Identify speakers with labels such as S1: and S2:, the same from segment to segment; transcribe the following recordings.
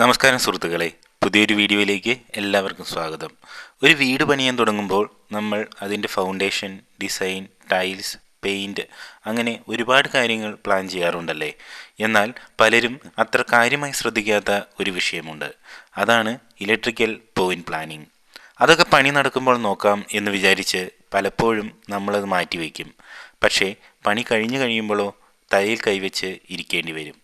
S1: നമസ്കാരം സുഹൃത്തുക്കളെ. പുതിയൊരു വീഡിയോയിലേക്ക് എല്ലാവർക്കും സ്വാഗതം. ഒരു വീട് പണിയാൻ തുടങ്ങുമ്പോൾ നമ്മൾ അതിന്റെ ഫൗണ്ടേഷൻ ഡിസൈൻ ടൈൽസ് പെയിന്റ് അങ്ങനെ ഒരുപാട് കാര്യങ്ങൾ പ്ലാൻ ചെയ്യാറുണ്ടല്ലേ? എന്നാൽ പലരും അത്ര കാര്യമായി ശ്രദ്ധിക്കാത്ത ഒരു വിഷയമുണ്ട്. അതാണ് ഇലക്ട്രിക്കൽ പോയിന്റ് പ്ലാനിംഗ് അതൊക്കെ പണി നടക്കുമ്പോൾ നോക്കാം എന്ന് വിചാരിച്ച് പലപ്പോഴും നമ്മളത് മാറ്റിവെക്കും. പക്ഷേ പണി കഴിഞ്ഞു കഴിയുമ്പോഴോ തലയിൽ കൈവച്ച് ഇരിക്കേണ്ടി വരും.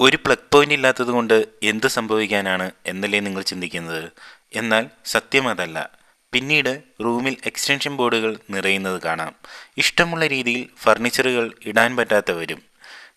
S1: ഒരു പ്ലഗ് പോയിന്റ് ഇല്ലാത്തതുകൊണ്ട് എന്ത് സംഭവിക്കാനാണ് എന്നല്ലേ നിങ്ങൾ ചിന്തിക്കുന്നത്? എന്നാൽ സത്യം അതല്ല. പിന്നീട് റൂമിൽ എക്സ്റ്റൻഷൻ ബോർഡുകൾ നിറയുന്നത് കാണാം. ഇഷ്ടമുള്ള രീതിയിൽ ഫർണിച്ചറുകൾ ഇടാൻ പറ്റാത്തവരും.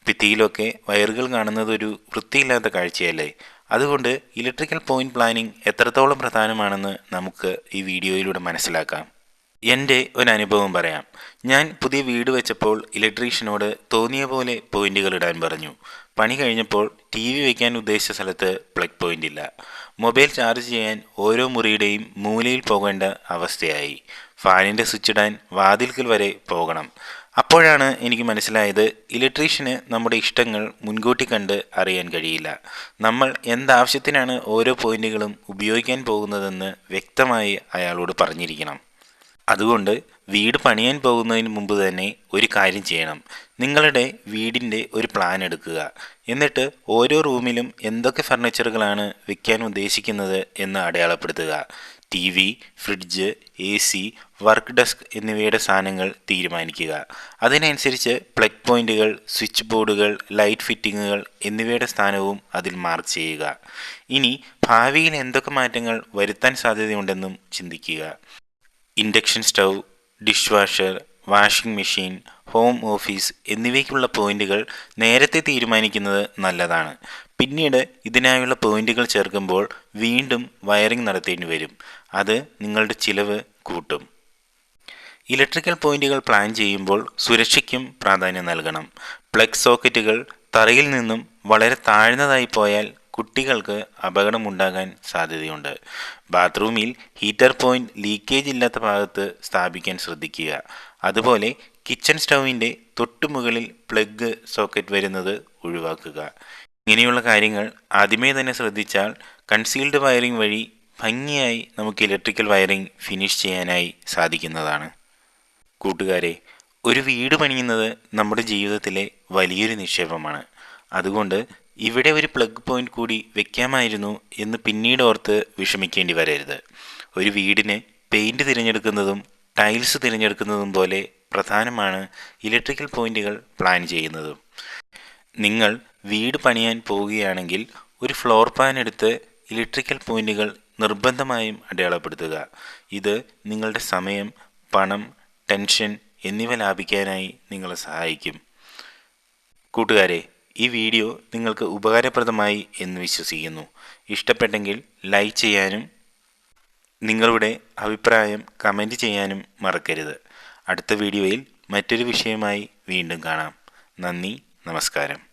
S1: ഭിത്തിയിലൊക്കെ വയറുകൾ കാണുന്നത് ഒരു വൃത്തിയില്ലാത്ത കാഴ്ചയല്ലേ? അതുകൊണ്ട് ഇലക്ട്രിക്കൽ പോയിന്റ് പ്ലാനിംഗ് എത്രത്തോളം പ്രധാനമാണെന്ന് നമുക്ക് ഈ വീഡിയോയിലൂടെ മനസ്സിലാക്കാം. എന്റെ ഒരു അനുഭവം പറയാം. ഞാൻ പുതിയ വീട് വെച്ചപ്പോൾ ഇലക്ട്രീഷ്യനോട് തോന്നിയ പോലെ പോയിന്റുകൾ ഇടാൻ പറഞ്ഞു. പണി കഴിഞ്ഞപ്പോൾ ടി വി വയ്ക്കാൻ ഉദ്ദേശിച്ച സ്ഥലത്ത് പ്ലഗ് പോയിന്റ് ഇല്ല. മൊബൈൽ ചാർജ് ചെയ്യാൻ ഓരോ മുറിയുടെയും മൂലയിൽ പോകേണ്ട അവസ്ഥയായി. ഫാനിന്റെ സ്വിച്ച് ഇടാൻ വാതിൽക്കൽ വരെ പോകണം. അപ്പോഴാണ് എനിക്ക് മനസ്സിലായത് ഇലക്ട്രീഷ്യന് നമ്മുടെ ഇഷ്ടങ്ങൾ മുൻകൂട്ടി കണ്ട് അറിയാൻ കഴിയില്ല. നമ്മൾ എന്താവശ്യത്തിനാണ് ഓരോ പോയിന്റുകളും ഉപയോഗിക്കാൻ പോകുന്നതെന്ന് വ്യക്തമായി അയാളോട് പറഞ്ഞിരിക്കണം. അതുകൊണ്ട് വീട് പണിയാൻ പോകുന്നതിന് മുമ്പ് തന്നെ ഒരു കാര്യം ചെയ്യണം. നിങ്ങളുടെ വീടിന്റെ ഒരു പ്ലാൻ എടുക്കുക. എന്നിട്ട് ഓരോ റൂമിലും എന്തൊക്കെ ഫർണിച്ചറുകളാണ് വെക്കാൻ ഉദ്ദേശിക്കുന്നത് എന്ന് അടയാളപ്പെടുത്തുക. T V fridge A C work desk എന്നിവയുടെ സാധനങ്ങൾ തീരുമാനിക്കുക. അതിനനുസരിച്ച് പ്ലഗ് പോയിന്റുകൾ സ്വിച്ച് ബോർഡുകൾ ലൈറ്റ് ഫിറ്റിങ്ങുകൾ എന്നിവയുടെ സ്ഥാനവും അതിൽ മാർക്ക് ചെയ്യുക. ഇനി ഭാവിയിൽ എന്തൊക്കെ മാറ്റങ്ങൾ വരുത്താൻ സാധ്യതയുണ്ടെന്നും ചിന്തിക്കുക. Induction stove dish washer washing machine home office എന്നിവയ്ക്കുള്ള പോയിന്റുകൾ നേരത്തെ തീരുമാനിക്കുന്നത് നല്ലതാണ്. പിന്നീട് ഇതിനായുള്ള പോയിന്റുകൾ ചേർക്കുമ്പോൾ വീണ്ടും വയറിംഗ് നടത്തേണ്ടി വരും. അത് നിങ്ങളുടെ ചിലവ് കൂട്ടും. ഇലക്ട്രിക്കൽ പോയിന്റുകൾ പ്ലാൻ ചെയ്യുമ്പോൾ സുരക്ഷയ്ക്കും പ്രാധാന്യം നൽകണം. പ്ലഗ് സോക്കറ്റുകൾ തറയിൽ നിന്നും വളരെ താഴ്ന്നതായി പോയാൽ കുട്ടികൾക്ക് അപകടമുണ്ടാകാൻ സാധ്യതയുണ്ട്. ബാത്റൂമിൽ ഹീറ്റർ പോയിന്റ് ലീക്കേജ് ഇല്ലാത്ത ഭാഗത്ത് സ്ഥാപിക്കാൻ ശ്രദ്ധിക്കുക. അതുപോലെ കിച്ചൺ സ്റ്റൗവിന്റെ തൊട്ടുമുകളിൽ പ്ലഗ് സോക്കറ്റ് വരുന്നത് ഒഴിവാക്കുക. ഇങ്ങനെയുള്ള കാര്യങ്ങൾ ആദ്യമേ തന്നെ ശ്രദ്ധിച്ചാൽ കൺസീൽഡ് വയറിംഗ് വഴി ഭംഗിയായി നമുക്ക് ഇലക്ട്രിക്കൽ വയറിംഗ് ഫിനിഷ് ചെയ്യാനായി സാധിക്കുന്നതാണ്. കൂട്ടുകാരെ ഒരു വീട് പണിയുന്നത് നമ്മുടെ ജീവിതത്തിലെ വലിയൊരു നിക്ഷേപമാണ്. അതുകൊണ്ട് ഇവിടെ ഒരു പ്ലഗ് പോയിന്റ് കൂടി വെക്കാമായിരുന്നു എന്ന് പിന്നീട് ഓർത്ത് വിഷമിക്കേണ്ടി വരരുത്. ഒരു വീടിന് പെയിന്റ് തിരഞ്ഞെടുക്കുന്നതും ടൈൽസ് തിരഞ്ഞെടുക്കുന്നതും പോലെ പ്രധാനമാണ് ഇലക്ട്രിക്കൽ പോയിന്റുകൾ പ്ലാൻ ചെയ്യുന്നതും. നിങ്ങൾ വീട് പണിയാൻ പോവുകയാണെങ്കിൽ ഒരു ഫ്ലോർ പ്ലാൻ എടുത്ത് ഇലക്ട്രിക്കൽ പോയിന്റുകൾ നിർബന്ധമായും അടയാളപ്പെടുത്തുക. ഇത് നിങ്ങളുടെ സമയം പണം ടെൻഷൻ എന്നിവ ലാഭിക്കാനായി നിങ്ങളെ സഹായിക്കും. കൂട്ടുകാരെ ഈ വീഡിയോ നിങ്ങൾക്ക് ഉപകാരപ്രദമായി എന്ന് വിശ്വസിക്കുന്നു. ഇഷ്ടപ്പെട്ടെങ്കിൽ ലൈക്ക് ചെയ്യാനും നിങ്ങളുടെ അഭിപ്രായം കമന്റ് ചെയ്യാനും മറക്കരുത്. അടുത്ത വീഡിയോയിൽ മറ്റൊരു വിഷയമായി വീണ്ടും കാണാം. നന്ദി നമസ്കാരം.